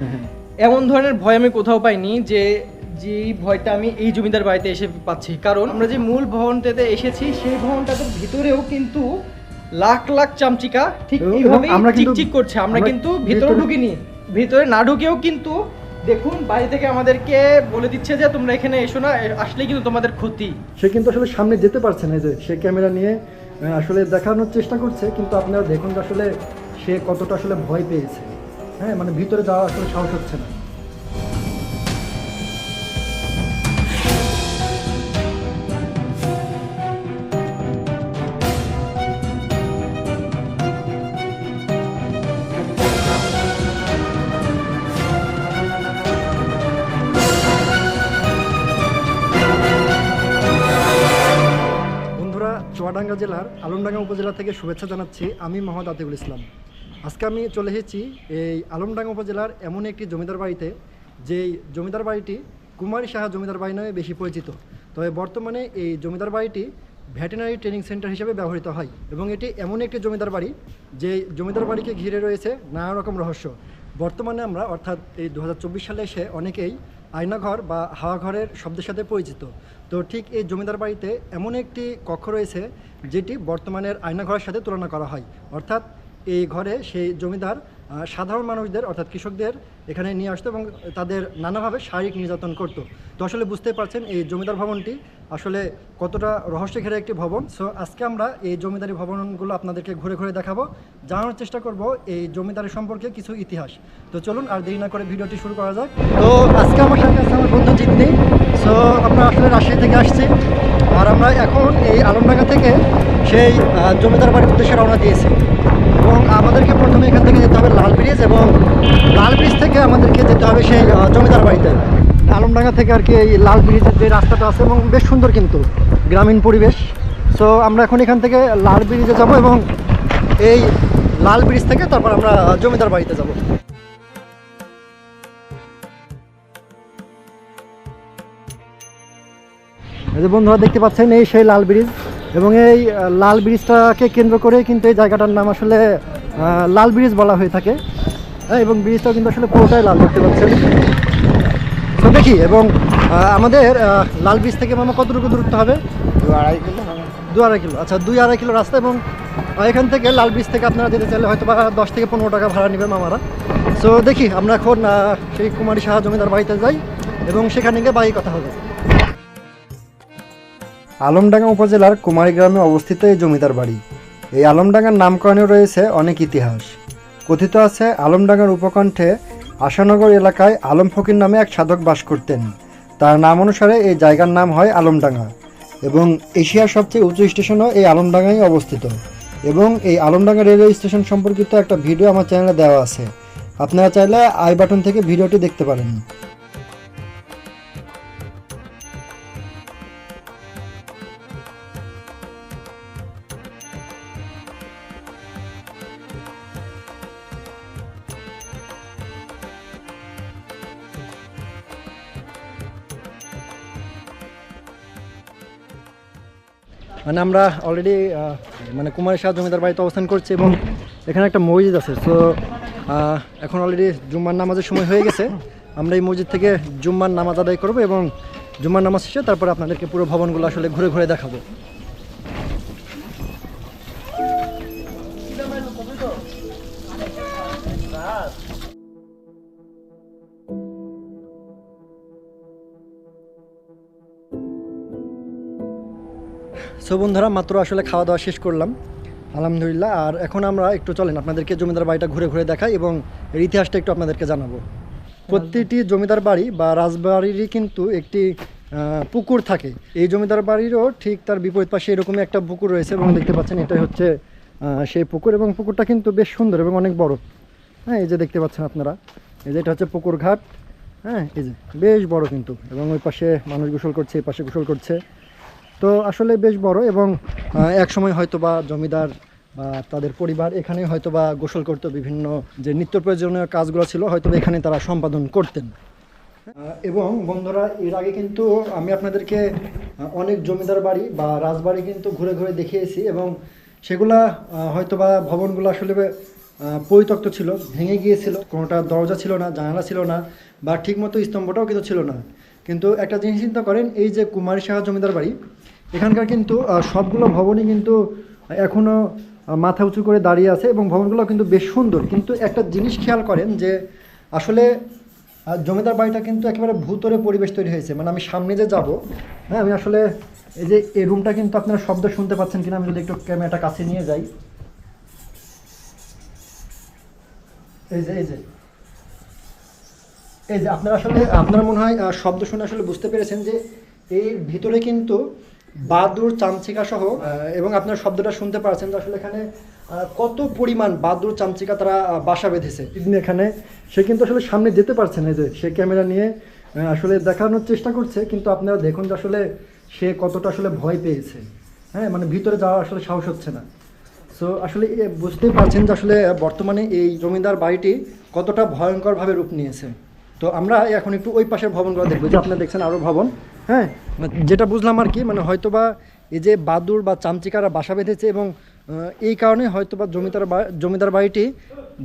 এমন ধরনের ভয় আমি কোথাও পাইনি যে যেই ভয়টা আমি এই জমিদার বাড়িতে এসে পাচ্ছি। কারণ আমরা যে মূল ভবনটাতে এসেছি সেই ভবনটার ভিতরেও কিন্তু লাখ লাখ চামচিকা ঠিক কিন্তু- চিকচিক করছে। আমরা কিন্তু ভিতরে ভিতরে- ঢুকিনি। ভিতরে না ঢুকেও কিন্তু দেখুন বাড়ি থেকে আমাদেরকে বলে দিচ্ছে যে তোমরা এখানে এসো না আসলে কিন্তু তোমাদের ক্ষতি। সে কিন্তু আসলে সামনে যেতে পারছে না যে সে ক্যামেরা নিয়ে আসলে দেখানোর চেষ্টা করছে কিন্তু আপনারা দেখুন আসলে সে কতটা আসলে ভয় পেয়েছে। হ্যাঁ মানে ভিতরে যাওয়া আসলে সাহস হচ্ছে না। চুয়াডাঙ্গা জেলার আলমডাঙ্গা উপজেলা থেকে শুভেচ্ছা জানাচ্ছি আমি মোহাম্মদ আতিকুল ইসলাম। আজকে আমি চলে এসেছি এই আলমডাঙ্গা উপজেলার এমন একটি জমিদার বাড়িতে, যেই জমিদার বাড়িটি কুমারী সাহা জমিদার বাড়ি নামে বেশি পরিচিত। তবে বর্তমানে এই জমিদার বাড়িটি ভেটেনারি ট্রেনিং সেন্টার হিসেবে ব্যবহৃত হয় এবং এটি এমন একটি জমিদার বাড়ি যে জমিদার বাড়িকে ঘিরে রয়েছে নানা রকম রহস্য। বর্তমানে আমরা, অর্থাৎ এই দু হাজার চব্বিশ সালে এসে অনেকেই আয়নাঘর বা হাওয়া ঘরের শব্দের সাথে পরিচিত। তো ঠিক এই জমিদার বাড়িতে এমন একটি কক্ষ রয়েছে, যেটি বর্তমানের আয়নাঘরের সাথে তুলনা করা হয়। অর্থাৎ এই ঘরে সেই জমিদার সাধারণ মানুষদের, অর্থাৎ কৃষকদের এখানে নিয়ে আসতো এবং তাদের নানাভাবে শারীরিক নির্যাতন করতো। তো আসলে বুঝতে পারছেন এই জমিদার ভবনটি আসলে কতটা রহস্য ঘেরা একটি ভবন। সো আজকে আমরা এই জমিদারি ভবনগুলো আপনাদেরকে ঘুরে ঘুরে দেখাবো। জানানোর চেষ্টা করব এই জমিদারি সম্পর্কে কিছু ইতিহাস। তো চলুন আর দেরি না করে ভিডিওটি শুরু করা যাক। তো আজকে আমার সাথে আছে আমার বন্ধু জিতনি। সো আমরা আসলে রাজশাহী থেকে আসছি। আর আমরা এখন এই আলমডাঙ্গা থেকে সেই জমিদার বাড়ির উদ্দেশ্যে রওনা দিয়েছি। এবং আমাদেরকে প্রথমে এখান থেকে যেতে হবে লাল ব্রিজ এবং লাল ব্রিজ থেকে আমাদেরকে যেতে হবে সেই জমিদার বাড়িতে। আলমডাঙ্গা থেকে আর কি এই লাল ব্রিজের যে রাস্তাটা আছে এবং বেশ সুন্দর কিন্তু গ্রামীণ পরিবেশ। সো আমরা এখন এখান থেকে লাল ব্রিজে যাব এবং এই লাল ব্রিজ থেকে তারপর আমরা জমিদার বাড়িতে যাব। এই যে বন্ধুরা, দেখতে পাচ্ছেন এই সেই লাল ব্রিজ। এবং এই লাল ব্রিজটাকে কেন্দ্র করে কিন্তু এই জায়গাটার নাম আসলে লাল ব্রিজ বলা হয়ে থাকে। হ্যাঁ, এবং ব্রিজটাও কিন্তু আসলে পুরোটাই লাল দেখতে পাচ্ছেন। তো দেখি এবং আমাদের লাল ব্রিজ থেকে মামা কতটুকু দূরত্ব হবে? দু আড়াই কিলো দু আড়াই কিলো। আচ্ছা দুই আড়াই কিলো রাস্তা এবং এখান থেকে লাল ব্রিজ থেকে আপনারা যেতে চাইলে হয়তো বা দশ থেকে পনেরো টাকা ভাড়া নেবে মামারা। সো দেখি আমরা এখন সেই কুমারী সাহা জমিদার বাড়িতে যাই এবং সেখানে গিয়ে বাকি কথা হবে। আলমডাঙ্গা উপজেলার কুমারী গ্রামে অবস্থিত এই জমিদার বাড়ি। এই আলমডাঙ্গার নামকরণে রয়েছে অনেক ইতিহাস। কথিত আছে, আলমডাঙ্গার উপকণ্ঠে আশানগর এলাকায় আলম ফকির নামে এক সাধক বাস করতেন। তার নাম অনুসারে এই জায়গার নাম হয় আলমডাঙ্গা এবং এশিয়ার সবচেয়ে উঁচু স্টেশনও এই আলমডাঙ্গায় অবস্থিত এবং এই আলমডাঙ্গা রেলওয়ে স্টেশন সম্পর্কিত একটা ভিডিও আমার চ্যানেলে দেওয়া আছে। আপনারা চাইলে আই বাটন থেকে ভিডিওটি দেখতে পারেন। মানে আমরা অলরেডি মানে কুমারী শাহ জমিদার বাড়িতে অবস্থান করছি এবং এখানে একটা মসজিদ আছে। তো এখন অলরেডি জুম্মার নামাজের সময় হয়ে গেছে। আমরা এই মসজিদ থেকে জুম্মার নামাজ আদায় করব এবং জুম্মার নামাজ শেষে তারপর আপনাদেরকে পুরো ভবনগুলো আসলে ঘুরে ঘুরে দেখাবো। সো বন্ধুরা, মাত্র আসলে খাওয়া দাওয়া শেষ করলাম। আলহামদুলিল্লাহ, আর এখন আমরা একটু চলেন আপনাদেরকে জমিদার বাড়িটা ঘুরে ঘুরে দেখাই এবং এর ইতিহাসটা একটু আপনাদেরকে জানাব। প্রতিটি জমিদার বাড়ি বা রাজবাড়িরই কিন্তু একটি পুকুর থাকে। এই জমিদার বাড়িরও ঠিক তার বিপরীত পাশে এরকমই একটা পুকুর রয়েছে এবং দেখতে পাচ্ছেন এটাই হচ্ছে সেই পুকুর এবং পুকুরটা কিন্তু বেশ সুন্দর এবং অনেক বড়। হ্যাঁ এই যে দেখতে পাচ্ছেন আপনারা, এই যে এটা হচ্ছে পুকুর ঘাট। হ্যাঁ এই যে বেশ বড় কিন্তু এবং ওই পাশে মানুষ গোসল করছে, এই পাশে গোসল করছে। তো আসলে বেশ বড় এবং এক সময় হয়তো বা জমিদার বা তাদের পরিবার এখানে হয়তো বা গোসল করতো বিভিন্ন যে নিত্য প্রয়োজনীয় কাজগুলো ছিল হয়তো এখানে তারা সম্পাদন করতেন। এবং বন্ধুরা এর আগে কিন্তু আমি আপনাদেরকে অনেক জমিদার বাড়ি বা রাজবাড়ি কিন্তু ঘুরে ঘুরে দেখিয়েছি এবং সেগুলা আহ, হয়তো বা ভবনগুলো আসলে পরিত্যক্ত ছিল ভেঙে গিয়েছিল কোনোটা দরজা ছিল না জানালা ছিল না বা ঠিকমতো স্তম্ভটাও কিন্তু ছিল না। কিন্তু একটা জিনিস চিন্তা করেন এই যে কুমারী শাহ জমিদার বাড়ি এখানকার কিন্তু সবগুলো ভবনই কিন্তু এখনও মাথা উঁচু করে দাঁড়িয়ে আছে এবং ভবনগুলো কিন্তু বেশ সুন্দর। কিন্তু একটা জিনিস খেয়াল করেন যে, আসলে জমিদার বাড়িটা কিন্তু একেবারে ভূতরে পরিবেশ তৈরি হয়েছে। মানে আমি সামনে যে যাব হ্যাঁ আমি আসলে এই যে, এই রুমটা কিন্তু আপনারা শব্দ শুনতে পাচ্ছেন কিনা, আমি যদি একটু ক্যামেরাটা কাছে নিয়ে যাই। এই যে এই যে। এই যে, আপনারা আসলে, আপনার মনে হয় শব্দ শুনে আসলে বুঝতে পেরেছেন যে, এর ভিতরে কিন্তু বাদুর চামচিকা সহ এবং আপনার শব্দটা শুনতে পারছেন আসলে এখানে কত পরিমাণ বাদুর চামচিকা তারা বাসা বেঁধেছে। এখানে, সে কিন্তু আসলে সামনে যেতে পারছে না যে, সে ক্যামেরা নিয়ে আসলে দেখানোর চেষ্টা করছে, কিন্তু আপনারা দেখুন যে আসলে সে কতটা আসলে ভয় পেয়েছে। হ্যাঁ মানে ভিতরে যাওয়া আসলে সাহস হচ্ছে না। সো আসলে বুঝতেই পারছেন যে আসলে বর্তমানে এই জমিদার বাড়িটি কতটা ভয়ঙ্করভাবে রূপ নিয়েছে। তো আমরা এখন একটু ওই পাশের ভবনগুলো দেখব, যে আপনারা দেখছেন আরও ভবন। হ্যাঁ যেটা বুঝলাম আর কি মানে হয়তোবা এই যে বাদুর বা চামচিকারা বাসা বেঁধেছে এবং এই কারণে জমিদার বা- জমিদার বাড়িটি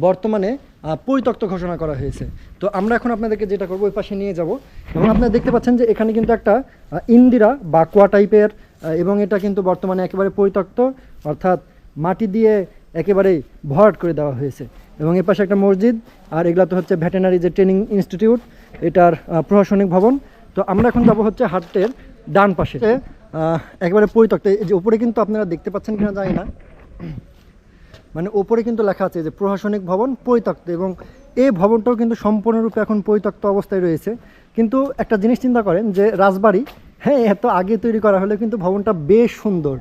বর্তমানে পরিত্যক্ত ঘোষণা করা হয়েছে। তো আমরা এখন আপনাদেরকে যেটা করব, ওই পাশে নিয়ে যাব। এবং আপনারা দেখতে পাচ্ছেন যে এখানে কিন্তু একটা ইন্দিরা বা কুয়া টাইপের এবং এটা কিন্তু বর্তমানে একেবারে পরিত্যক্ত, অর্থাৎ মাটি দিয়ে একেবারেই ভরাট করে দেওয়া হয়েছে। এবং এর পাশে একটা মসজিদ, আর এগুলো তো হচ্ছে ভেটেনারি যে ট্রেনিং ইনস্টিটিউট, এটার প্রশাসনিক ভবন তো আমরা এখন যাব হচ্ছে হাটের ডান পাশে। একেবারে পরিত্যক্ত। এই যে উপরে কিন্তু আপনারা দেখতে পাচ্ছেন কিনা জানি না। মানে ওপরে কিন্তু লেখা আছে যে প্রশাসনিক ভবন পরিত্যক্ত এবং এই ভবনটাও কিন্তু সম্পূর্ণরূপে এখন পরিত্যক্ত অবস্থায় রয়েছে। কিন্তু একটা জিনিস চিন্তা করেন যে রাজবাড়ি হ্যাঁ এত আগে তৈরি করা হলে কিন্তু ভবনটা বেশ সুন্দর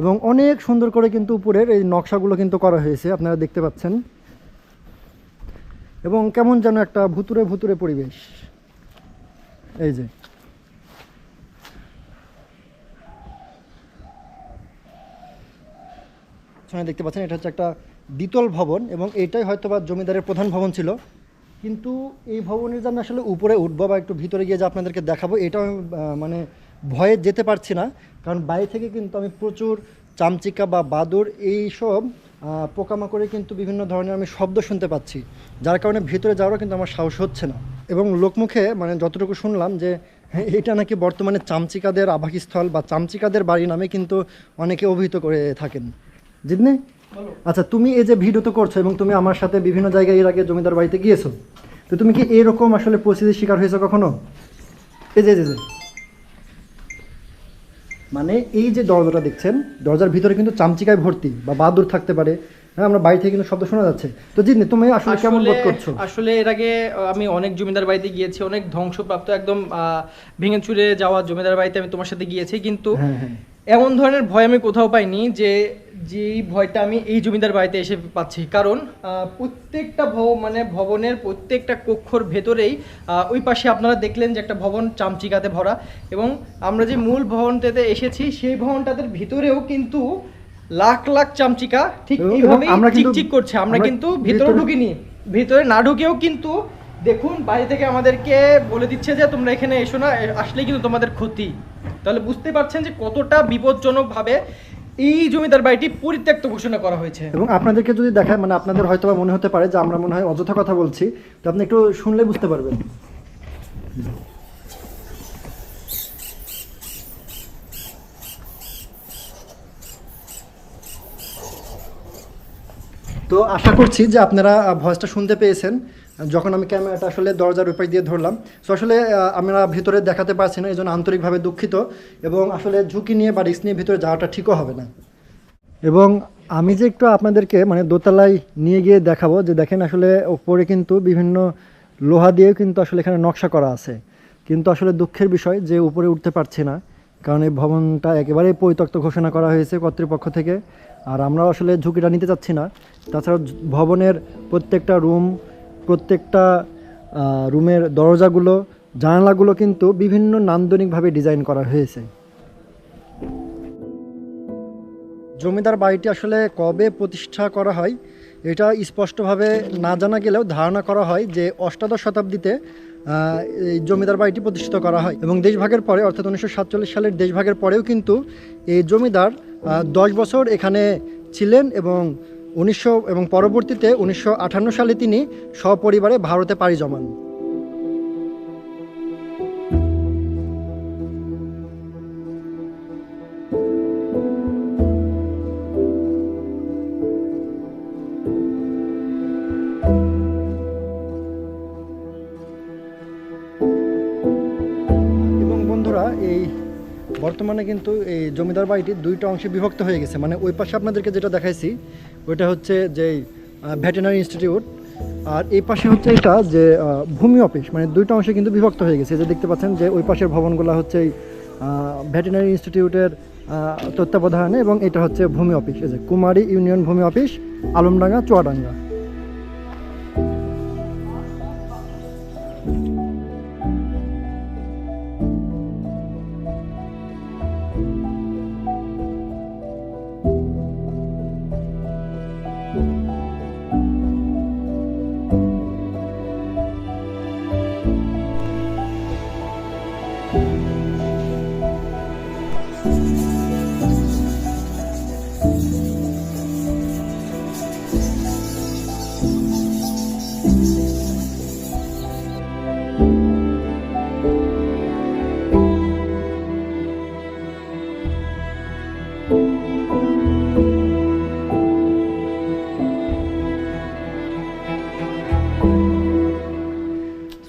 এবং অনেক সুন্দর করে কিন্তু উপরের এই নকশাগুলো কিন্তু করা হয়েছে, আপনারা দেখতে পাচ্ছেন। এবং কেমন যেন একটা ভুতুরে ভুতুরে পরিবেশ। এই যে। সামনে দেখতে পাচ্ছেন, এটা হচ্ছে একটা দ্বিতল ভবন এবং এটাই হয়তো বা জমিদারের প্রধান ভবন ছিল। কিন্তু এই ভবনের যে আমি আসলে উপরে উঠবো বা একটু ভিতরে গিয়ে যে আপনাদেরকে দেখাবো, এটাও আমি মানে ভয়ে যেতে পারছি না। কারণ বাইরে থেকে কিন্তু আমি প্রচুর চামচিকা বা বাদুর এইসব পোকামাকড়ে কিন্তু বিভিন্ন ধরনের আমি শব্দ শুনতে পাচ্ছি। যার কারণে ভিতরে যাওয়ারও কিন্তু আমার সাহস হচ্ছে না। এবং লোকমুখে মানে যতটুকু শুনলাম যে হ্যাঁ, এটা নাকি বর্তমানে চামচিকাদের আবাসস্থল বা চামচিকাদের বাড়ি নামে কিন্তু অনেকে অভিহিত করে থাকেন। জিতনি? আচ্ছা তুমি এই যে ভিডিও তো করছ এবং তুমি আমার সাথে বিভিন্ন জায়গায় এর আগে জমিদার বাড়িতে গিয়েছো তো তুমি কি এরকম আসলে পরিস্থিতির শিকার হয়েছো কখনো? এই যে এই যে, যে। মানে এই যে দরজাটা দেখছেন দরজার ভিতরে কিন্তু চামচিকায় ভর্তি বা বাদুর থাকতে পারে হ্যাঁ আমরা বাড়ি থেকে কিন্তু শব্দ শোনা যাচ্ছে। তো জিতনি তুমি আসলে কেমন বোধ করছ? আসলে এর আগে আমি অনেক জমিদার বাড়িতে গিয়েছি অনেক ধ্বংসপ্রাপ্ত একদম ভেঙে চুরে যাওয়া জমিদার বাড়িতে আমি তোমার সাথে গিয়েছি কিন্তু হ্যাঁ হ্যাঁ। এমন ধরনের ভয় আমি কোথাও পাইনি যে যেই ভয়টা আমি এই জমিদার বাড়িতে এসে পাচ্ছি। কারণ প্রত্যেকটা ভব মানে ভবনের প্রত্যেকটা কক্ষর ভেতরেই ওই পাশে আপনারা দেখলেন যে একটা ভবন চামচিকাতে ভরা এবং আমরা যে মূল ভবনটাতে এসেছি সেই ভবনটাদের ভিতরেও কিন্তু লাখ লাখ চামচিকা ঠিক কিন্তু- চিকচিক করছে। আমরা কিন্তু ভিতরে ঢুকিনি। ভিতরে না ঢুকেও কিন্তু দেখুন বাইরে থেকে আমাদেরকে বলে দিচ্ছে যে তোমরা এখানে এসো না আসলেই কিন্তু তোমাদের ক্ষতি। তাহলে বুঝতে পারছেন যে কতটা বিপজ্জনকভাবে এই জমিদার বাড়িটি পরিত্যক্ত ঘোষণা করা হয়েছে। এবং আপনাদেরকে যদি দেখায় মানে আপনাদের হয়তো বা মনে হতে পারে যে আমরা মনে হয় অযথা কথা বলছি তো আপনি একটু শুনলে বুঝতে পারবেন। তো আশা করছি যে আপনারা ভয়েসটা শুনতে পেয়েছেন, যখন আমি ক্যামেরাটা আসলে দরজার উপর দিয়ে ধরলাম। তো আসলে আমরা ভিতরে দেখাতে পারছি না এই জন্য আন্তরিকভাবে দুঃখিত এবং আসলে ঝুঁকি নিয়ে বা রিস্ক নিয়ে ভিতরে যাওয়াটা ঠিকও হবে না। এবং আমি যে একটু আপনাদেরকে মানে দোতলায় নিয়ে গিয়ে দেখাবো, যে দেখেন আসলে ওপরে কিন্তু বিভিন্ন লোহা দিয়েও কিন্তু আসলে এখানে নকশা করা আছে। কিন্তু আসলে দুঃখের বিষয় যে উপরে উঠতে পারছি না। কারণ এই ভবনটা একেবারেই পরিত্যক্ত ঘোষণা করা হয়েছে কর্তৃপক্ষ থেকে। আর আমরা আসলে ঝুঁকিটা নিতে চাচ্ছি না। তাছাড়া ভবনের প্রত্যেকটা রুম, প্রত্যেকটা রুমের দরজাগুলো, জানালাগুলো কিন্তু বিভিন্ন নান্দনিকভাবে ডিজাইন করা হয়েছে। জমিদার বাড়িটি আসলে কবে প্রতিষ্ঠা করা হয়, এটা স্পষ্টভাবে না জানা গেলেও ধারণা করা হয় যে অষ্টাদশ শতাব্দীতে এই জমিদার বাড়িটি প্রতিষ্ঠিত করা হয় এবং দেশভাগের পরে, অর্থাৎ উনিশশো সাতচল্লিশ সালের দেশভাগের পরেও কিন্তু এই জমিদার দশ বছর এখানে ছিলেন এবং উনিশশো, এবং পরবর্তীতে উনিশশো আটান্ন সালে তিনি সপরিবারে ভারতে পাড়ি জমান। বর্তমানে কিন্তু এই জমিদার বাড়িটি দুইটা অংশে বিভক্ত হয়ে গেছে। মানে ওই পাশে আপনাদেরকে যেটা দেখাইছি, ওইটা হচ্ছে যে ভেটেনারি ইনস্টিটিউট, আর এই পাশে হচ্ছে এটা যে ভূমি অফিস মানে দুইটা অংশে কিন্তু বিভক্ত হয়ে গেছে। যে দেখতে পাচ্ছেন যে, ওই পাশের ভবনগুলো হচ্ছে ভেটেনারি ইনস্টিটিউটের তত্ত্বাবধানে এবং এটা হচ্ছে ভূমি অফিস। এই যে কুমারী ইউনিয়ন ভূমি অফিস, আলমডাঙ্গা, চুয়াডাঙ্গা।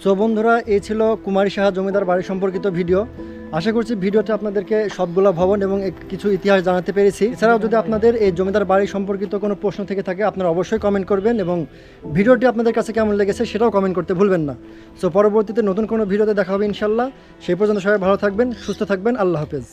সো বন্ধুরা এই ছিল কুমারী সাহা জমিদার বাড়ি সম্পর্কিত ভিডিও। আশা করছি ভিডিওটা আপনাদেরকে সবগুলো ভবন এবং কিছু ইতিহাস জানাতে পেরেছি। এছাড়াও যদি আপনাদের এই জমিদার বাড়ি সম্পর্কিত কোনো প্রশ্ন থেকে থাকে, আপনারা অবশ্যই কমেন্ট করবেন এবং ভিডিওটি আপনাদের কাছে কেমন লেগেছে সেটাও কমেন্ট করতে ভুলবেন না। সো পরবর্তীতে নতুন কোনো ভিডিওতে দেখা হবে ইনশাল্লাহ সেই পর্যন্ত সবাই ভালো থাকবেন, সুস্থ থাকবেন। আল্লাহ হাফেজ।